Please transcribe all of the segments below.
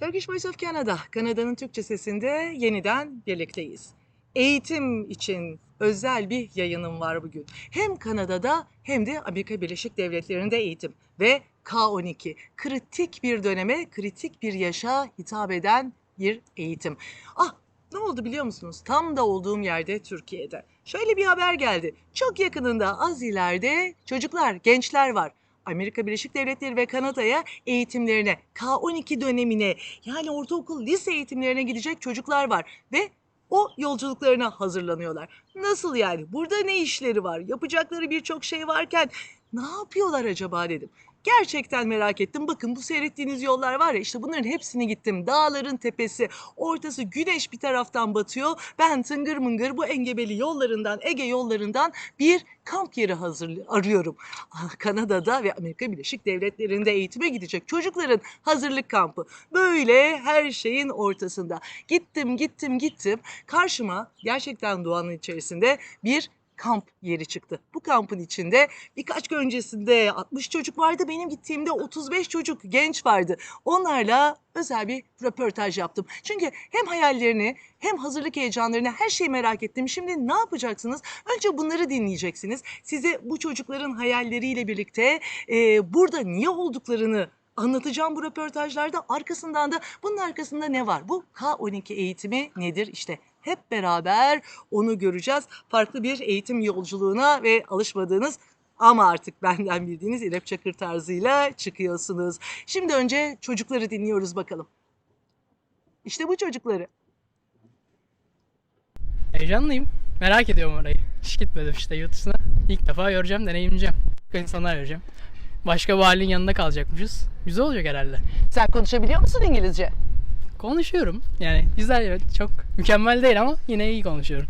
Turkish Voice of Canada, Kanada'nın Türkçe sesinde yeniden birlikteyiz. Eğitim için özel bir yayınım var bugün. Hem Kanada'da hem de Amerika Birleşik Devletleri'nde eğitim ve K12 kritik bir döneme, kritik bir yaşa hitap eden bir eğitim. Ah ne oldu biliyor musunuz? Tam da olduğum yerde Türkiye'de. Şöyle bir haber geldi. Çok yakınında az ileride çocuklar, gençler var. Amerika Birleşik Devletleri ve Kanada'ya eğitimlerine, K12 dönemine yani ortaokul, lise eğitimlerine gidecek çocuklar var ve o yolculuklarına hazırlanıyorlar. Nasıl yani? Burada ne işleri var? Yapacakları birçok şey varken ne yapıyorlar acaba dedim. Gerçekten merak ettim. Bakın bu seyrettiğiniz yollar var ya işte bunların hepsini gittim. Dağların tepesi, ortası güneş bir taraftan batıyor. Ben tıngır mıngır bu engebeli yollarından, Ege yollarından bir kamp yeri hazır arıyorum. Ah, Kanada'da ve Amerika Birleşik Devletleri'nde eğitime gidecek çocukların hazırlık kampı. Böyle her şeyin ortasında. Gittim, gittim, gittim. Karşıma gerçekten doğanın içerisinde bir kamp yeri çıktı. Bu kampın içinde birkaç gün öncesinde 60 çocuk vardı. Benim gittiğimde 35 çocuk genç vardı. Onlarla özel bir röportaj yaptım. Çünkü hem hayallerini hem hazırlık heyecanlarını her şeyi merak ettim. Şimdi ne yapacaksınız? Önce bunları dinleyeceksiniz. Size bu çocukların hayalleriyle birlikte e, burada niye olduklarını anlatacağım bu röportajlarda. Arkasından da bunun arkasında ne var? Bu K12 eğitimi nedir? İşte hep beraber onu göreceğiz. Farklı bir eğitim yolculuğuna ve alışmadığınız ama artık benden bildiğiniz İrem Çakır tarzıyla çıkıyorsunuz. Şimdi önce çocukları dinliyoruz bakalım. İşte bu çocukları. Heyecanlıyım. Merak ediyorum orayı. Hiç gitmedim işte yurt dışına. İlk defa göreceğim, deneyimleyeceğim. İnsanlar göreceğim. Başka bir halin yanında kalacakmışız. Güzel olacak herhalde. Sen konuşabiliyor musun İngilizce? Konuşuyorum. Yani güzel evet. Çok mükemmel değil ama yine iyi konuşuyorum.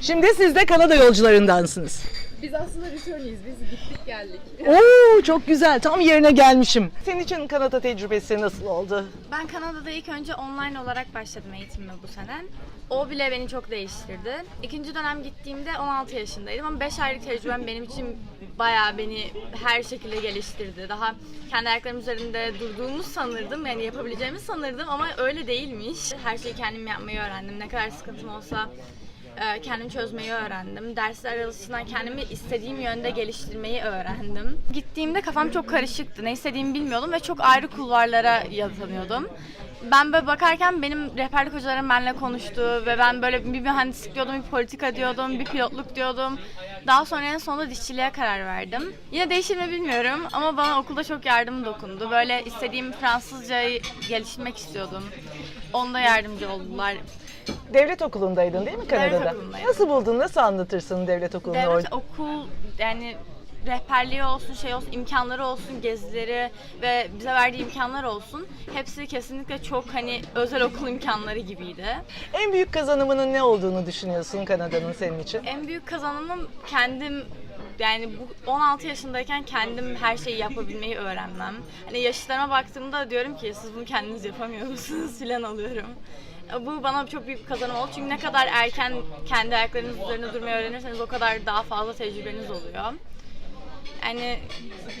Şimdi siz de Kanada yolcularındansınız. Biz aslında return'iyiz. Biz gittik geldik. Oo çok güzel. Tam yerine gelmişim. Senin için Kanada tecrübesi nasıl oldu? Ben Kanada'da ilk önce online olarak başladım eğitimime bu sene. O bile beni çok değiştirdi. İkinci dönem gittiğimde 16 yaşındaydım ama 5 aylık tecrübem benim için bayağı beni her şekilde geliştirdi. Daha kendi ayaklarım üzerinde durduğumu sanırdım. Yani yapabileceğimi sanırdım ama öyle değilmiş. Her şeyi kendim yapmayı öğrendim. Ne kadar sıkıntım olsa e, kendim çözmeyi öğrendim. Dersler arasından kendimi istediğim yönde geliştirmeyi öğrendim. Gittiğimde kafam çok karışıktı. Ne istediğimi bilmiyordum ve çok ayrı kulvarlara yatınıyordum. Ben böyle bakarken benim rehberlik hocalarım benimle konuştu ve ben böyle bir mühendislik diyordum, bir politika diyordum, bir pilotluk diyordum. Daha sonra en sonunda dişçiliğe karar verdim. Yine değişir mi bilmiyorum ama bana okulda çok yardım dokundu. Böyle istediğim Fransızcayı geliştirmek istiyordum. Onda yardımcı oldular. Devlet okulundaydın değil mi Kanada'da? okulundaydım. Nasıl buldun? Nasıl anlatırsın devlet okulunu Devlet okul yani rehberliği olsun, şey olsun, imkanları olsun, gezileri ve bize verdiği imkanlar olsun. Hepsi kesinlikle çok hani özel okul imkanları gibiydi. En büyük kazanımının ne olduğunu düşünüyorsun Kanada'nın senin için? En büyük kazanımım kendim yani bu 16 yaşındayken kendim her şeyi yapabilmeyi öğrenmem. Hani yaşıtlarıma baktığımda diyorum ki siz bunu kendiniz yapamıyor musunuz filan alıyorum. Bu bana çok büyük bir kazanım oldu çünkü ne kadar erken kendi ayaklarınız üzerinde durmayı öğrenirseniz o kadar daha fazla tecrübeniz oluyor. Yani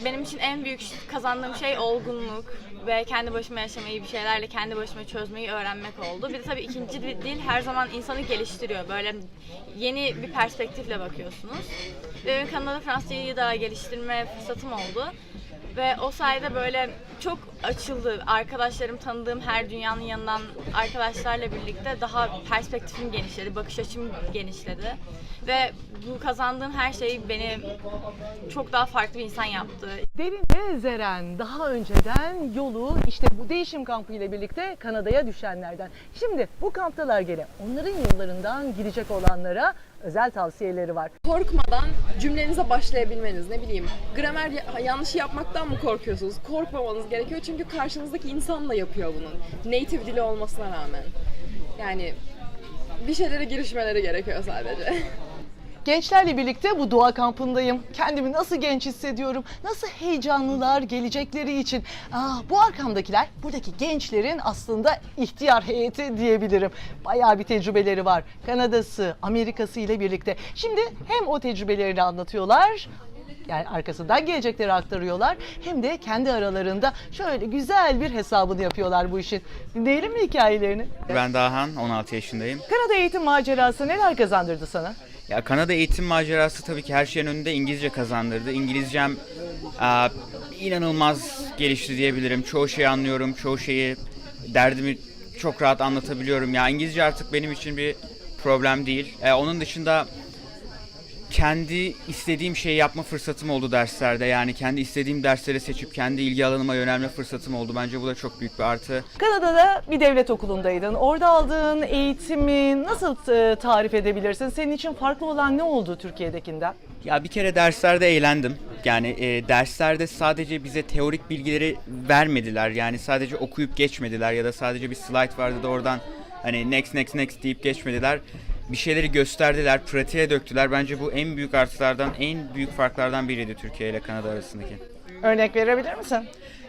benim için en büyük kazandığım şey olgunluk ve kendi başıma yaşamayı bir şeylerle kendi başıma çözmeyi öğrenmek oldu. Bir de tabii ikinci dil her zaman insanı geliştiriyor. Böyle yeni bir perspektifle bakıyorsunuz. Ve benim Kanada Fransızcayı daha geliştirme fırsatım oldu. Ve o sayede böyle çok açıldı. Arkadaşlarım tanıdığım her dünyanın yanından arkadaşlarla birlikte daha perspektifim genişledi, bakış açım genişledi. Ve bu kazandığım her şey beni çok daha farklı bir insan yaptı. Derin ve Zeren daha önceden yolu işte bu değişim kampı ile birlikte Kanada'ya düşenlerden. Şimdi bu kamptalar gene onların yollarından gidecek olanlara özel tavsiyeleri var. korkmadan cümlenize başlayabilmeniz ne bileyim gramer ya- yanlışı yapmaktan mı korkuyorsunuz? Korkmamanız gerekiyor çünkü karşınızdaki insan da yapıyor bunu. Native dili olmasına rağmen. Yani bir şeylere girişmeleri gerekiyor sadece. Gençlerle birlikte bu doğa kampındayım. Kendimi nasıl genç hissediyorum, nasıl heyecanlılar gelecekleri için. Ah, bu arkamdakiler buradaki gençlerin aslında ihtiyar heyeti diyebilirim. Bayağı bir tecrübeleri var. Kanada'sı, Amerika'sı ile birlikte. Şimdi hem o tecrübelerini anlatıyorlar yani arkasından gelecekleri aktarıyorlar hem de kendi aralarında şöyle güzel bir hesabını yapıyorlar bu işin. Dinleyelim mi hikayelerini? Ben Dahan, 16 yaşındayım. Kanada eğitim macerası neler kazandırdı sana? Ya Kanada eğitim macerası tabii ki her şeyin önünde İngilizce kazandırdı. İngilizcem aa, inanılmaz gelişti diyebilirim. Çoğu şeyi anlıyorum, çoğu şeyi derdimi çok rahat anlatabiliyorum. Ya İngilizce artık benim için bir problem değil. Ee, onun dışında kendi istediğim şeyi yapma fırsatım oldu derslerde. Yani kendi istediğim dersleri seçip kendi ilgi alanıma yönelme fırsatım oldu. Bence bu da çok büyük bir artı. Kanada'da bir devlet okulundaydın. Orada aldığın eğitimi nasıl e, tarif edebilirsin? Senin için farklı olan ne oldu Türkiye'dekinden? Ya bir kere derslerde eğlendim. Yani e, derslerde sadece bize teorik bilgileri vermediler. Yani sadece okuyup geçmediler ya da sadece bir slide vardı da oradan hani next next next deyip geçmediler. Bir şeyleri gösterdiler, pratiğe döktüler. Bence bu en büyük artılardan, en büyük farklardan biriydi Türkiye ile Kanada arasındaki. Örnek verebilir misin?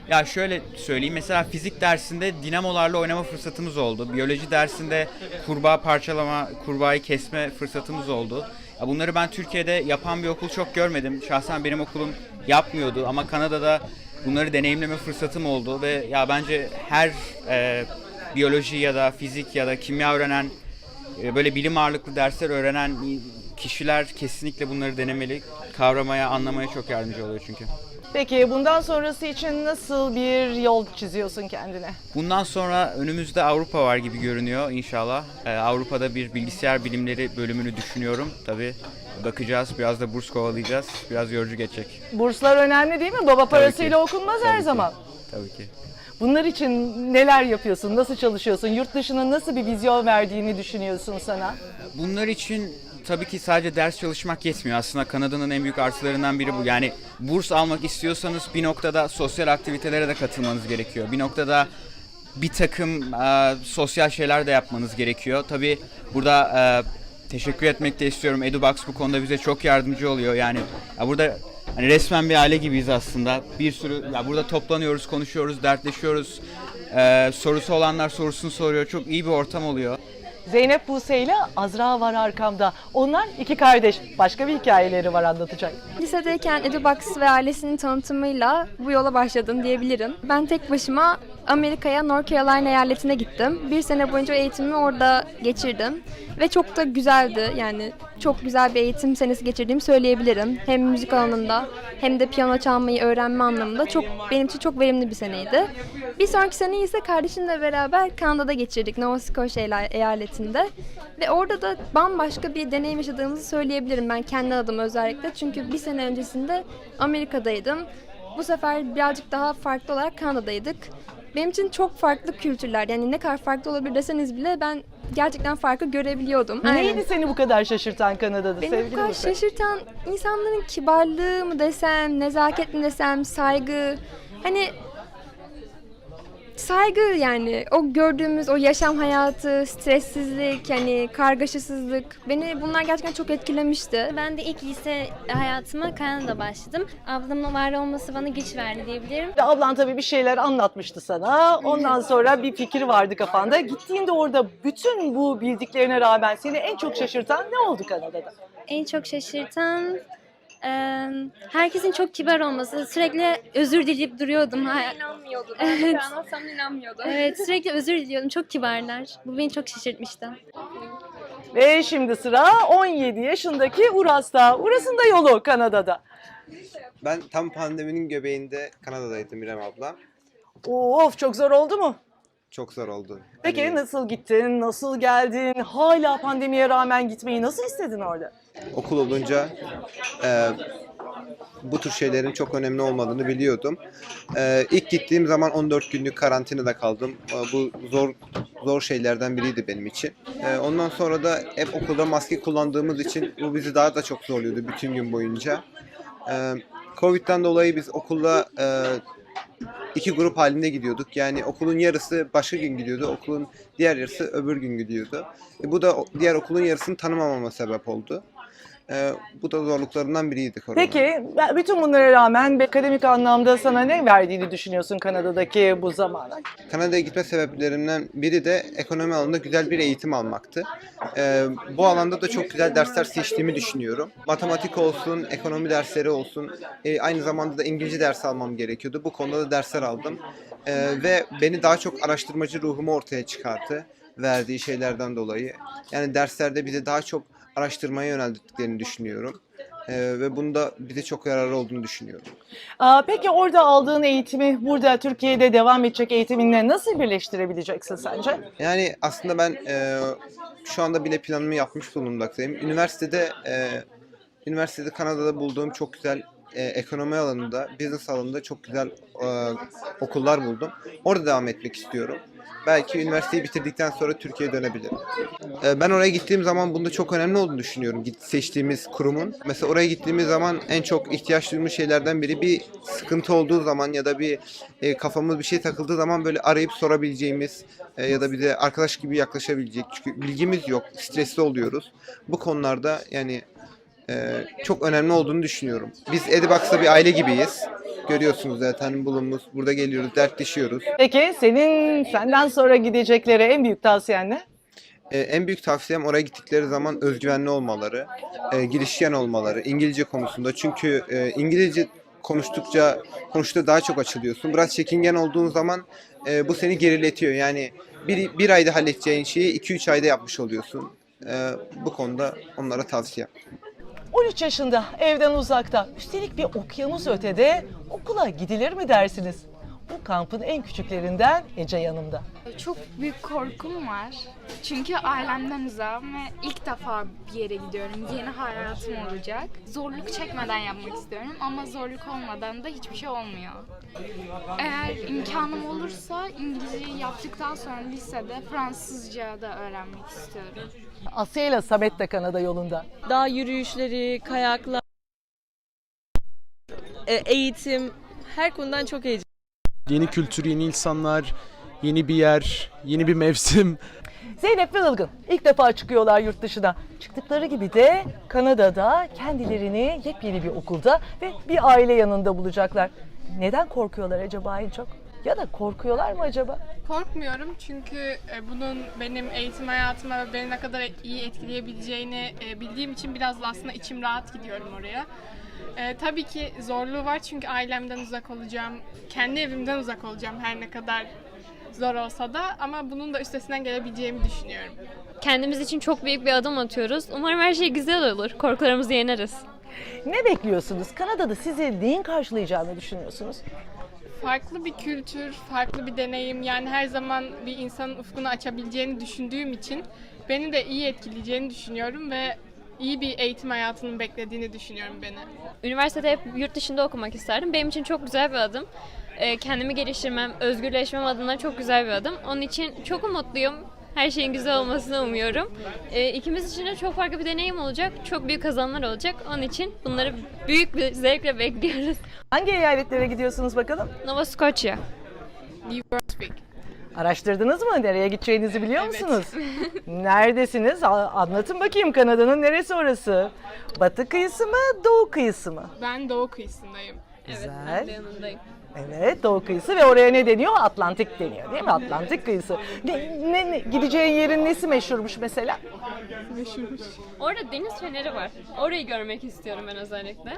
Ya şöyle söyleyeyim mesela fizik dersinde dinamolarla oynama fırsatımız oldu. Biyoloji dersinde kurbağa parçalama, kurbağayı kesme fırsatımız oldu. Ya bunları ben Türkiye'de yapan bir okul çok görmedim. Şahsen benim okulum yapmıyordu ama Kanada'da bunları deneyimleme fırsatım oldu ve ya bence her e, biyoloji ya da fizik ya da kimya öğrenen böyle bilim ağırlıklı dersler öğrenen kişiler kesinlikle bunları denemeli. Kavramaya, anlamaya çok yardımcı oluyor çünkü. Peki bundan sonrası için nasıl bir yol çiziyorsun kendine? Bundan sonra önümüzde Avrupa var gibi görünüyor inşallah. Ee, Avrupa'da bir bilgisayar bilimleri bölümünü düşünüyorum. Tabii bakacağız, biraz da burs kovalayacağız. Biraz yorucu geçecek. Burslar önemli değil mi? Baba parasıyla okunmaz her Tabii ki. zaman. Tabii ki. Bunlar için neler yapıyorsun? Nasıl çalışıyorsun? Yurt dışına nasıl bir vizyon verdiğini düşünüyorsun sana? Bunlar için tabii ki sadece ders çalışmak yetmiyor. Aslında Kanada'nın en büyük artılarından biri bu. Yani burs almak istiyorsanız bir noktada sosyal aktivitelere de katılmanız gerekiyor. Bir noktada bir takım e, sosyal şeyler de yapmanız gerekiyor. Tabii burada e, teşekkür etmek de istiyorum. EduBox bu konuda bize çok yardımcı oluyor. Yani ya burada hani resmen bir aile gibiyiz aslında. Bir sürü ya burada toplanıyoruz, konuşuyoruz, dertleşiyoruz. E, sorusu olanlar sorusunu soruyor. Çok iyi bir ortam oluyor. Zeynep Buse ile Azra var arkamda. Onlar iki kardeş. Başka bir hikayeleri var anlatacak. Lisedeyken EduBox ve ailesinin tanıtımıyla bu yola başladım diyebilirim. Ben tek başıma Amerika'ya North Carolina eyaletine gittim. Bir sene boyunca eğitimimi orada geçirdim. Ve çok da güzeldi. Yani çok güzel bir eğitim senesi geçirdiğimi söyleyebilirim. Hem müzik alanında hem de piyano çalmayı öğrenme anlamında çok benim için çok verimli bir seneydi. Bir sonraki seneyi ise kardeşimle beraber Kanada'da geçirdik. Nova Scotia eyaletinde. Ve orada da bambaşka bir deneyim yaşadığımızı söyleyebilirim ben kendi adıma özellikle. Çünkü bir sene öncesinde Amerika'daydım. Bu sefer birazcık daha farklı olarak Kanada'daydık. Benim için çok farklı kültürler. Yani ne kadar farklı olabilir deseniz bile ben gerçekten farkı görebiliyordum. Aynen. Neydi seni bu kadar şaşırtan Kanada'da Beni bu sevgili kadar Buse? şaşırtan insanların kibarlığı mı desem, nezaket mi desem, saygı. Hani saygı yani o gördüğümüz o yaşam hayatı, stressizlik, hani kargaşasızlık beni bunlar gerçekten çok etkilemişti. Ben de ilk lise hayatıma Kanada'da başladım. Ablamın var olması bana güç verdi diyebilirim. Ablan tabii bir şeyler anlatmıştı sana. Ondan sonra bir fikir vardı kafanda. Gittiğinde orada bütün bu bildiklerine rağmen seni en çok şaşırtan ne oldu Kanada'da? En çok şaşırtan eee, herkesin çok kibar olması. Sürekli özür dileyip duruyordum. Ha- İnanmıyordu. Evet. anlatsam inanmıyordu. Evet sürekli özür diliyordum. Çok kibarlar. Bu beni çok şaşırtmıştı. Ve şimdi sıra 17 yaşındaki Uras'ta. Uras'ın da yolu Kanada'da. Ben tam pandeminin göbeğinde Kanada'daydım İrem abla. Of çok zor oldu mu? Çok zor oldu. Peki Hani nasıl gittin, nasıl geldin? Hala pandemiye rağmen gitmeyi nasıl istedin orada? okul olunca e, bu tür şeylerin çok önemli olmadığını biliyordum. E, ilk gittiğim zaman 14 günlük karantinada kaldım. E, bu zor zor şeylerden biriydi benim için. E, ondan sonra da hep okulda maske kullandığımız için bu bizi daha da çok zorluyordu bütün gün boyunca. E, Covid'den dolayı biz okulda e, iki grup halinde gidiyorduk. Yani okulun yarısı başka gün gidiyordu, okulun diğer yarısı öbür gün gidiyordu. E, bu da diğer okulun yarısını tanımamama sebep oldu. E, bu da zorluklarından biriydi korona. Peki bütün bunlara rağmen akademik anlamda sana ne verdiğini düşünüyorsun Kanada'daki bu zamana? Kanada'ya gitme sebeplerimden biri de ekonomi alanında güzel bir eğitim almaktı. Ee, bu alanda da çok güzel dersler seçtiğimi düşünüyorum. Matematik olsun, ekonomi dersleri olsun, e, aynı zamanda da İngilizce ders almam gerekiyordu. Bu konuda da dersler aldım. Ee, ve beni daha çok araştırmacı ruhumu ortaya çıkarttı verdiği şeylerden dolayı. Yani derslerde bize daha çok araştırmaya yöneldiklerini düşünüyorum. Ee, ve bunda bize çok yararlı olduğunu düşünüyorum. Aa, peki orada aldığın eğitimi burada Türkiye'de devam edecek eğitiminle nasıl birleştirebileceksin sence? Yani aslında ben e, şu anda bile planımı yapmış bulunmaktayım. Üniversitede e, üniversitede Kanada'da bulduğum çok güzel e, ekonomi alanında, business alanında çok güzel e, okullar buldum. Orada devam etmek istiyorum. Belki üniversiteyi bitirdikten sonra Türkiye'ye dönebilirim. E, ben oraya gittiğim zaman bunda çok önemli olduğunu düşünüyorum. Git seçtiğimiz kurumun. Mesela oraya gittiğimiz zaman en çok ihtiyaç duyduğumuz şeylerden biri bir sıkıntı olduğu zaman ya da bir e, kafamız bir şey takıldığı zaman böyle arayıp sorabileceğimiz e, ya da bir de arkadaş gibi yaklaşabilecek. Çünkü bilgimiz yok, stresli oluyoruz. Bu konularda yani e, çok önemli olduğunu düşünüyorum. Biz Edibox'ta bir aile gibiyiz. Görüyorsunuz zaten bulunmuş. Burada geliyoruz, dertleşiyoruz. Peki senin senden sonra gideceklere en büyük tavsiyen ne? E, en büyük tavsiyem oraya gittikleri zaman özgüvenli olmaları, e, girişken olmaları, İngilizce konusunda. Çünkü e, İngilizce konuştukça konuştukça daha çok açılıyorsun. Biraz çekingen olduğun zaman e, bu seni geriletiyor. Yani bir, bir ayda halledeceğin şeyi 2-3 ayda yapmış oluyorsun. E, bu konuda onlara tavsiye. 13 yaşında evden uzakta üstelik bir okyanus ötede okula gidilir mi dersiniz? Bu kampın en küçüklerinden Ece yanımda. Çok büyük korkum var. Çünkü ailemden uzağım ve ilk defa bir yere gidiyorum. Yeni hayatım olacak. Zorluk çekmeden yapmak istiyorum ama zorluk olmadan da hiçbir şey olmuyor. Eğer imkanım olursa İngilizceyi yaptıktan sonra lisede Fransızca da öğrenmek istiyorum. Asya ile Samet de Kanada yolunda. dağ yürüyüşleri, kayaklar, e, eğitim her konudan çok heyecanlıyım. Yeni kültür, yeni insanlar, yeni bir yer, yeni bir mevsim. Zeynep ve Ilgın ilk defa çıkıyorlar yurt dışına. Çıktıkları gibi de Kanada'da kendilerini yepyeni bir okulda ve bir aile yanında bulacaklar. Neden korkuyorlar acaba en çok? Ya da korkuyorlar mı acaba? Korkmuyorum çünkü e, bunun benim eğitim hayatıma ve beni ne kadar iyi etkileyebileceğini e, bildiğim için biraz da aslında içim rahat gidiyorum oraya. E, tabii ki zorluğu var çünkü ailemden uzak olacağım, kendi evimden uzak olacağım her ne kadar zor olsa da ama bunun da üstesinden gelebileceğimi düşünüyorum. Kendimiz için çok büyük bir adım atıyoruz. Umarım her şey güzel olur. Korkularımızı yeneriz. Ne bekliyorsunuz? Kanada'da sizi neyin karşılayacağını düşünüyorsunuz? Farklı bir kültür, farklı bir deneyim yani her zaman bir insanın ufkunu açabileceğini düşündüğüm için beni de iyi etkileyeceğini düşünüyorum ve iyi bir eğitim hayatının beklediğini düşünüyorum beni. Üniversitede hep yurt dışında okumak isterdim. Benim için çok güzel bir adım. Ee, Kendimi geliştirmem, özgürleşmem adına çok güzel bir adım. Onun için çok umutluyum. Her şeyin güzel olmasını umuyorum. Ee, ikimiz için de çok farklı bir deneyim olacak. Çok büyük kazanımlar olacak. Onun için bunları büyük bir zevkle bekliyoruz. Hangi eyaletlere gidiyorsunuz bakalım? Nova Scotia. New Brunswick. Araştırdınız mı? Nereye gideceğinizi biliyor musunuz? Neredesiniz? Anlatın bakayım Kanada'nın neresi orası? Batı kıyısı mı, doğu kıyısı mı? Ben doğu kıyısındayım. Güzel. yanındayım. Evet, doğu kıyısı ve oraya ne deniyor? Atlantik deniyor değil mi? Atlantik kıyısı. Ne, ne, ne- gideceğin yerin nesi meşhurmuş mesela? Orada deniz feneri var. Orayı görmek istiyorum ben özellikle.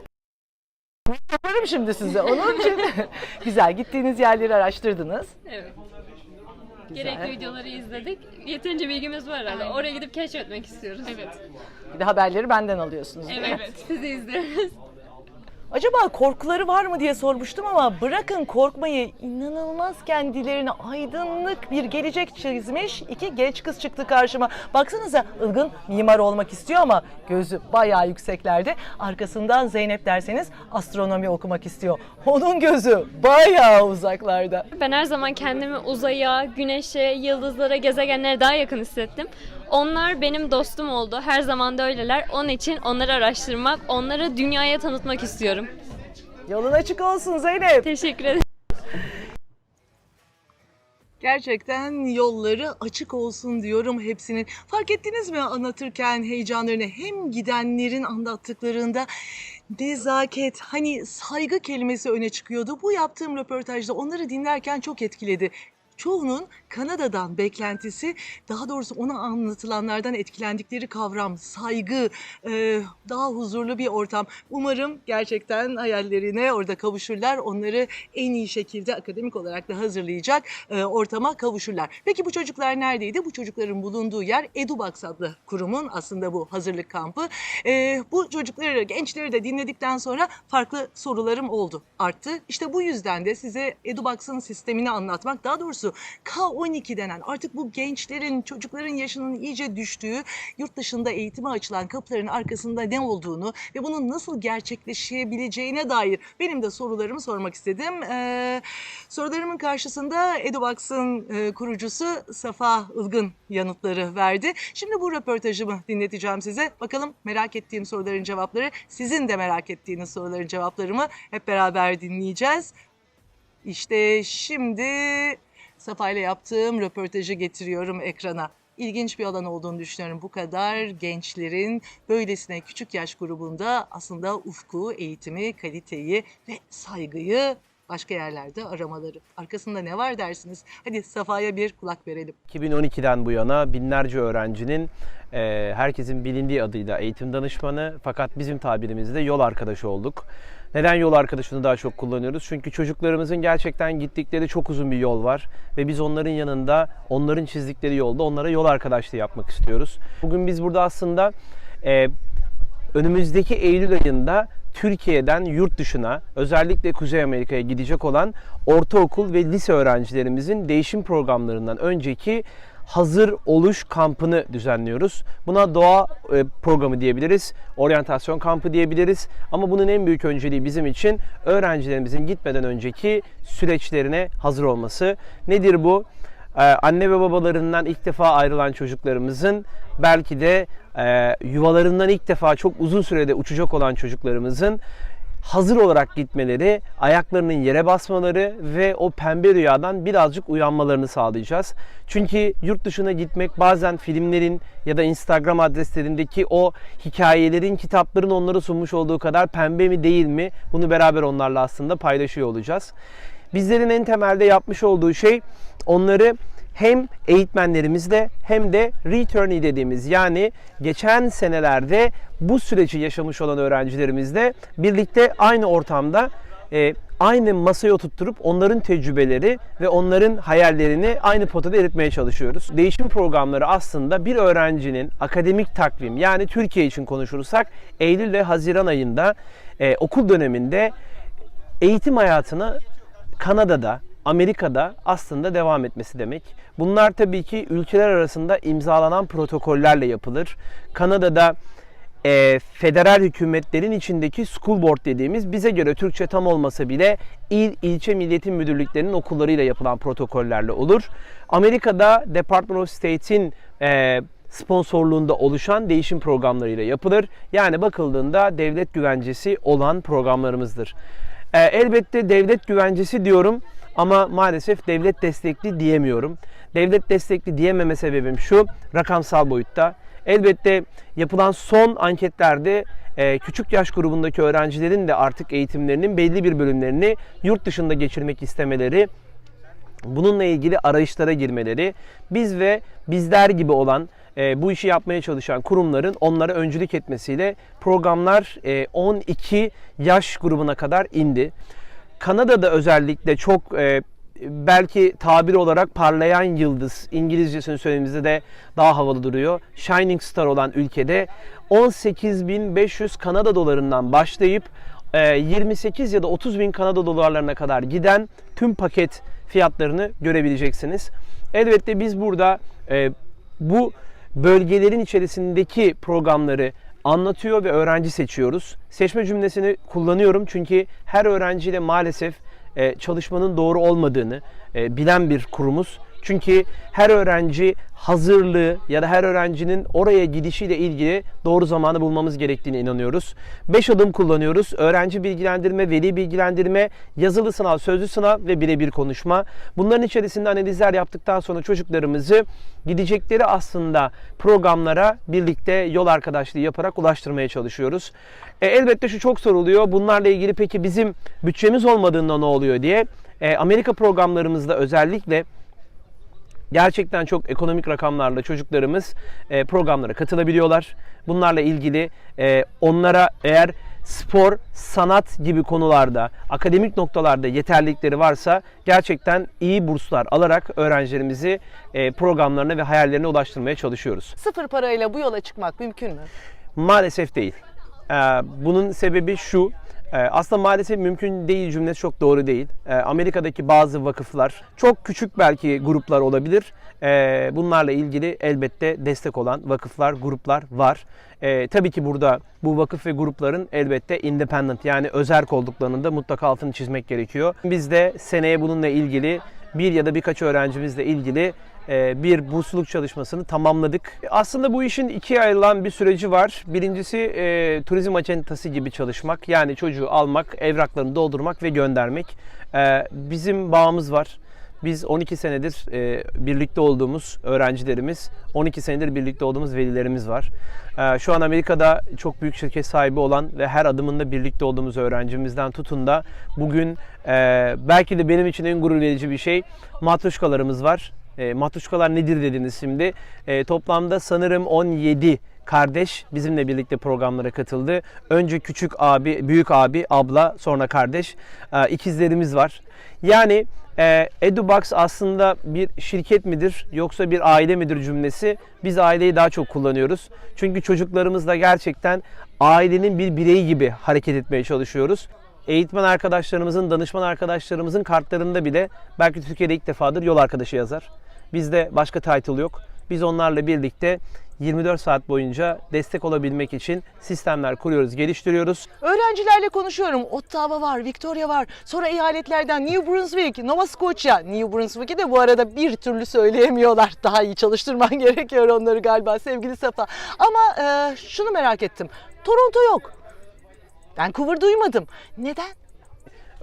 Yaparım şimdi size. Onun için güzel. Gittiğiniz yerleri araştırdınız. Evet. Güzel. Gerekli videoları izledik. Yeterince bilgimiz var herhalde. Oraya gidip keşfetmek istiyoruz. Evet. Bir de haberleri benden alıyorsunuz. mi? Evet. Sizi izliyoruz. Acaba korkuları var mı diye sormuştum ama bırakın korkmayı inanılmaz kendilerine aydınlık bir gelecek çizmiş iki genç kız çıktı karşıma. Baksanıza Ilgın mimar olmak istiyor ama gözü bayağı yükseklerde. Arkasından Zeynep derseniz astronomi okumak istiyor. Onun gözü bayağı uzaklarda. Ben her zaman kendimi uzaya, güneşe, yıldızlara, gezegenlere daha yakın hissettim. Onlar benim dostum oldu. Her zaman da öyleler. Onun için onları araştırmak, onları dünyaya tanıtmak istiyorum. Yolun açık olsun Zeynep. Teşekkür ederim. Gerçekten yolları açık olsun diyorum hepsinin. Fark ettiniz mi anlatırken heyecanlarını hem gidenlerin anlattıklarında nezaket, hani saygı kelimesi öne çıkıyordu. Bu yaptığım röportajda onları dinlerken çok etkiledi. Çoğunun Kanada'dan beklentisi, daha doğrusu ona anlatılanlardan etkilendikleri kavram, saygı, e, daha huzurlu bir ortam. Umarım gerçekten hayallerine orada kavuşurlar. Onları en iyi şekilde akademik olarak da hazırlayacak e, ortama kavuşurlar. Peki bu çocuklar neredeydi? Bu çocukların bulunduğu yer EduBox adlı kurumun aslında bu hazırlık kampı. E, bu çocukları, gençleri de dinledikten sonra farklı sorularım oldu, arttı. İşte bu yüzden de size EduBox'ın sistemini anlatmak, daha doğrusu K12 denen artık bu gençlerin, çocukların yaşının iyice düştüğü yurt dışında eğitime açılan kapıların arkasında ne olduğunu ve bunun nasıl gerçekleşebileceğine dair benim de sorularımı sormak istedim. Ee, sorularımın karşısında EduBox'ın e, kurucusu Safa Ilgın yanıtları verdi. Şimdi bu röportajımı dinleteceğim size. Bakalım merak ettiğim soruların cevapları, sizin de merak ettiğiniz soruların cevaplarımı hep beraber dinleyeceğiz. İşte şimdi Safa ile yaptığım röportajı getiriyorum ekrana. İlginç bir alan olduğunu düşünüyorum. Bu kadar gençlerin böylesine küçük yaş grubunda aslında ufku, eğitimi, kaliteyi ve saygıyı başka yerlerde aramaları. Arkasında ne var dersiniz? Hadi Safa'ya bir kulak verelim. 2012'den bu yana binlerce öğrencinin e, herkesin bilindiği adıyla eğitim danışmanı fakat bizim tabirimizde yol arkadaşı olduk. Neden yol arkadaşını daha çok kullanıyoruz? Çünkü çocuklarımızın gerçekten gittikleri çok uzun bir yol var ve biz onların yanında, onların çizdikleri yolda onlara yol arkadaşlığı yapmak istiyoruz. Bugün biz burada aslında e, önümüzdeki Eylül ayında Türkiye'den yurt dışına özellikle Kuzey Amerika'ya gidecek olan ortaokul ve lise öğrencilerimizin değişim programlarından önceki hazır oluş kampını düzenliyoruz. Buna doğa e, programı diyebiliriz, oryantasyon kampı diyebiliriz. Ama bunun en büyük önceliği bizim için öğrencilerimizin gitmeden önceki süreçlerine hazır olması. Nedir bu? Ee, anne ve babalarından ilk defa ayrılan çocuklarımızın belki de e, yuvalarından ilk defa çok uzun sürede uçacak olan çocuklarımızın hazır olarak gitmeleri, ayaklarının yere basmaları ve o pembe rüyadan birazcık uyanmalarını sağlayacağız. Çünkü yurt dışına gitmek bazen filmlerin ya da Instagram adreslerindeki o hikayelerin, kitapların onlara sunmuş olduğu kadar pembe mi değil mi bunu beraber onlarla aslında paylaşıyor olacağız. Bizlerin en temelde yapmış olduğu şey onları hem eğitmenlerimizle hem de returnee dediğimiz yani geçen senelerde bu süreci yaşamış olan öğrencilerimizle birlikte aynı ortamda e, aynı masaya oturtturup onların tecrübeleri ve onların hayallerini aynı potada eritmeye çalışıyoruz. Değişim programları aslında bir öğrencinin akademik takvim yani Türkiye için konuşursak Eylül ve Haziran ayında e, okul döneminde eğitim hayatına Kanada'da, Amerika'da aslında devam etmesi demek. Bunlar tabii ki ülkeler arasında imzalanan protokollerle yapılır. Kanada'da e, federal hükümetlerin içindeki school board dediğimiz bize göre Türkçe tam olmasa bile il, ilçe milliyetin müdürlüklerinin okullarıyla yapılan protokollerle olur. Amerika'da Department of State'in e, sponsorluğunda oluşan değişim programlarıyla yapılır. Yani bakıldığında devlet güvencesi olan programlarımızdır. E, elbette devlet güvencesi diyorum ama maalesef devlet destekli diyemiyorum. Devlet destekli diyememe sebebim şu rakamsal boyutta. Elbette yapılan son anketlerde e, küçük yaş grubundaki öğrencilerin de artık eğitimlerinin belli bir bölümlerini yurt dışında geçirmek istemeleri, bununla ilgili arayışlara girmeleri, biz ve bizler gibi olan e, bu işi yapmaya çalışan kurumların onlara öncülük etmesiyle programlar e, 12 yaş grubuna kadar indi. Kanada'da özellikle çok e, belki tabir olarak parlayan yıldız, İngilizcesini söylememizde de daha havalı duruyor. Shining Star olan ülkede 18.500 Kanada dolarından başlayıp e, 28 ya da 30 bin Kanada dolarlarına kadar giden tüm paket fiyatlarını görebileceksiniz. Elbette biz burada e, bu bölgelerin içerisindeki programları anlatıyor ve öğrenci seçiyoruz. Seçme cümlesini kullanıyorum çünkü her öğrenciyle maalesef e, çalışmanın doğru olmadığını e, bilen bir kurumuz. Çünkü her öğrenci hazırlığı ya da her öğrencinin oraya gidişiyle ilgili doğru zamanı bulmamız gerektiğine inanıyoruz. 5 adım kullanıyoruz. Öğrenci bilgilendirme, veli bilgilendirme, yazılı sınav, sözlü sınav ve birebir konuşma. Bunların içerisinde analizler yaptıktan sonra çocuklarımızı gidecekleri aslında programlara birlikte yol arkadaşlığı yaparak ulaştırmaya çalışıyoruz. E, elbette şu çok soruluyor. Bunlarla ilgili peki bizim bütçemiz olmadığında ne oluyor diye. E, Amerika programlarımızda özellikle gerçekten çok ekonomik rakamlarla çocuklarımız e, programlara katılabiliyorlar. Bunlarla ilgili e, onlara eğer spor, sanat gibi konularda, akademik noktalarda yeterlilikleri varsa gerçekten iyi burslar alarak öğrencilerimizi e, programlarına ve hayallerine ulaştırmaya çalışıyoruz. Sıfır parayla bu yola çıkmak mümkün mü? Maalesef değil. Ee, bunun sebebi şu. Ee, Aslında maalesef mümkün değil cümlesi çok doğru değil. Ee, Amerika'daki bazı vakıflar çok küçük belki gruplar olabilir. Ee, Bunlarla ilgili elbette destek olan vakıflar, gruplar var. Tabii ki burada bu vakıf ve grupların elbette independent yani özerk olduklarının da mutlaka altını çizmek gerekiyor. Biz de seneye bununla ilgili bir ya da birkaç öğrencimizle ilgili bir bursluluk çalışmasını tamamladık. Aslında bu işin ikiye ayrılan bir süreci var. Birincisi e, turizm acentası gibi çalışmak. Yani çocuğu almak, evraklarını doldurmak ve göndermek. E, bizim bağımız var. Biz 12 senedir e, birlikte olduğumuz öğrencilerimiz, 12 senedir birlikte olduğumuz velilerimiz var. E, şu an Amerika'da çok büyük şirket sahibi olan ve her adımında birlikte olduğumuz öğrencimizden tutun da bugün e, belki de benim için en gurur verici bir şey matruşkalarımız var. E, matruşkalar nedir dediniz şimdi. E, toplamda sanırım 17 kardeş bizimle birlikte programlara katıldı. Önce küçük abi, büyük abi, abla, sonra kardeş. E, ikizlerimiz var. Yani e, EduBox aslında bir şirket midir yoksa bir aile midir cümlesi biz aileyi daha çok kullanıyoruz. Çünkü çocuklarımızla gerçekten ailenin bir bireyi gibi hareket etmeye çalışıyoruz. Eğitmen arkadaşlarımızın, danışman arkadaşlarımızın kartlarında bile belki Türkiye'de ilk defadır yol arkadaşı yazar. Bizde başka title yok. Biz onlarla birlikte 24 saat boyunca destek olabilmek için sistemler kuruyoruz, geliştiriyoruz. Öğrencilerle konuşuyorum. Ottawa var, Victoria var. Sonra eyaletlerden New Brunswick, Nova Scotia. New Brunswick'i de bu arada bir türlü söyleyemiyorlar. Daha iyi çalıştırman gerekiyor onları galiba sevgili Safa. Ama e, şunu merak ettim. Toronto yok. Vancouver duymadım. Neden?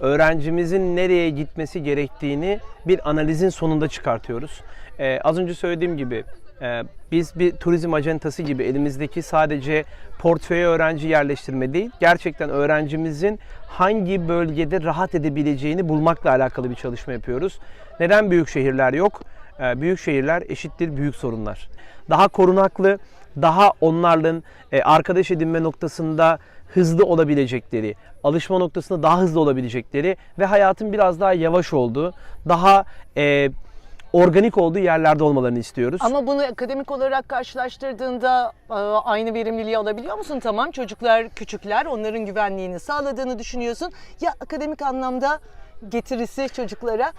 Öğrencimizin nereye gitmesi gerektiğini bir analizin sonunda çıkartıyoruz. Ee, az önce söylediğim gibi e, biz bir turizm acentası gibi elimizdeki sadece portföye öğrenci yerleştirme değil, gerçekten öğrencimizin hangi bölgede rahat edebileceğini bulmakla alakalı bir çalışma yapıyoruz. Neden büyük şehirler yok? Ee, büyük şehirler eşittir büyük sorunlar. Daha korunaklı, daha onların e, arkadaş edinme noktasında hızlı olabilecekleri, alışma noktasında daha hızlı olabilecekleri ve hayatın biraz daha yavaş olduğu, daha e, organik olduğu yerlerde olmalarını istiyoruz. Ama bunu akademik olarak karşılaştırdığında e, aynı verimliliği alabiliyor musun? Tamam çocuklar küçükler onların güvenliğini sağladığını düşünüyorsun. Ya akademik anlamda getirisi çocuklara?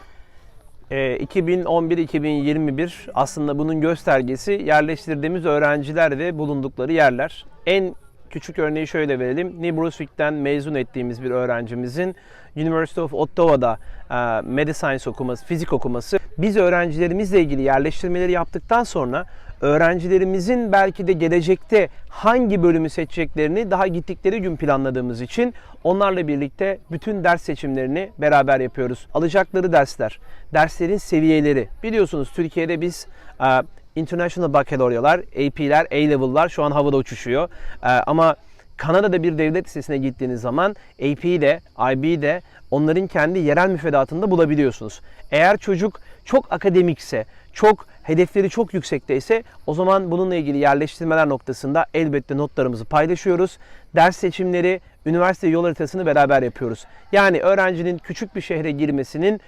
E, 2011-2021 aslında bunun göstergesi yerleştirdiğimiz öğrenciler ve bulundukları yerler. En küçük örneği şöyle verelim. New Brunswick'ten mezun ettiğimiz bir öğrencimizin University of Ottawa'da e, Mediscience okuması, fizik okuması. Biz öğrencilerimizle ilgili yerleştirmeleri yaptıktan sonra öğrencilerimizin belki de gelecekte hangi bölümü seçeceklerini daha gittikleri gün planladığımız için onlarla birlikte bütün ders seçimlerini beraber yapıyoruz. Alacakları dersler, derslerin seviyeleri. Biliyorsunuz Türkiye'de biz e, International Baccalaurealar, AP'ler, A-Level'lar şu an havada uçuşuyor. E, ama Kanada'da bir devlet lisesine gittiğiniz zaman AP'yi de, IB'yi de onların kendi yerel müfredatında bulabiliyorsunuz. Eğer çocuk çok akademikse, çok hedefleri çok yüksekteyse o zaman bununla ilgili yerleştirmeler noktasında elbette notlarımızı paylaşıyoruz. Ders seçimleri, üniversite yol haritasını beraber yapıyoruz. Yani öğrencinin küçük bir şehre girmesinin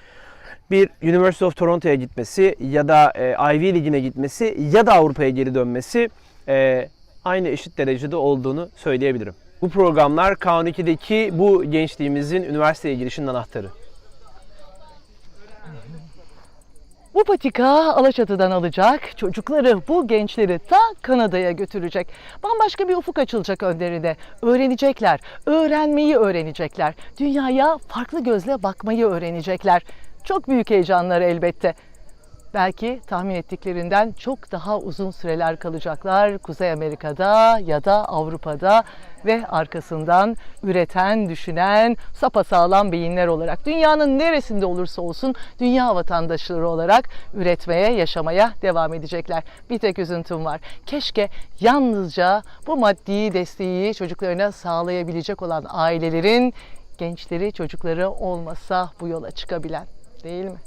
bir University of Toronto'ya gitmesi ya da e, Ivy League'ine gitmesi ya da Avrupa'ya geri dönmesi e, aynı eşit derecede olduğunu söyleyebilirim. Bu programlar K12'deki bu gençliğimizin üniversiteye girişinin anahtarı. Bu patika Alaçatı'dan alacak çocukları, bu gençleri ta Kanada'ya götürecek. Bambaşka bir ufuk açılacak önlerine. Öğrenecekler, öğrenmeyi öğrenecekler. Dünyaya farklı gözle bakmayı öğrenecekler. Çok büyük heyecanlar elbette. belki tahmin ettiklerinden çok daha uzun süreler kalacaklar Kuzey Amerika'da ya da Avrupa'da ve arkasından üreten, düşünen, sapasağlam beyinler olarak dünyanın neresinde olursa olsun dünya vatandaşları olarak üretmeye, yaşamaya devam edecekler. Bir tek üzüntüm var. Keşke yalnızca bu maddi desteği çocuklarına sağlayabilecek olan ailelerin gençleri, çocukları olmasa bu yola çıkabilen değil mi?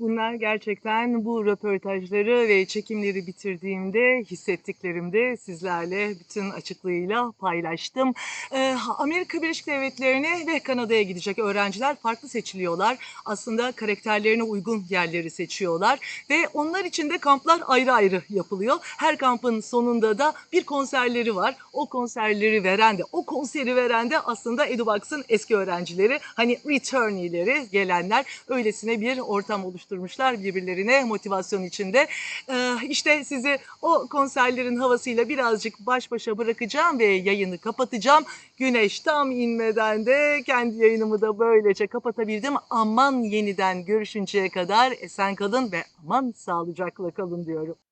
Bunlar gerçekten bu röportajları ve çekimleri bitirdiğimde hissettiklerimde sizlerle bütün açıklığıyla paylaştım. Ee, Amerika Birleşik Devletleri'ne ve Kanada'ya gidecek öğrenciler farklı seçiliyorlar. Aslında karakterlerine uygun yerleri seçiyorlar ve onlar için de kamplar ayrı ayrı yapılıyor. Her kampın sonunda da bir konserleri var. O konserleri veren de, o konseri veren de aslında EduBox'ın eski öğrencileri. Hani returney'leri gelenler öylesine bir ortam oluşturmuşlar birbirlerine motivasyon içinde. Ee, işte sizi o konserlerin havasıyla birazcık baş başa bırakacağım ve yayını kapatacağım. Güneş tam inmeden de kendi yayınımı da böylece kapatabildim. Aman yeniden görüşünceye kadar esen kalın ve aman sağlıcakla kalın diyorum.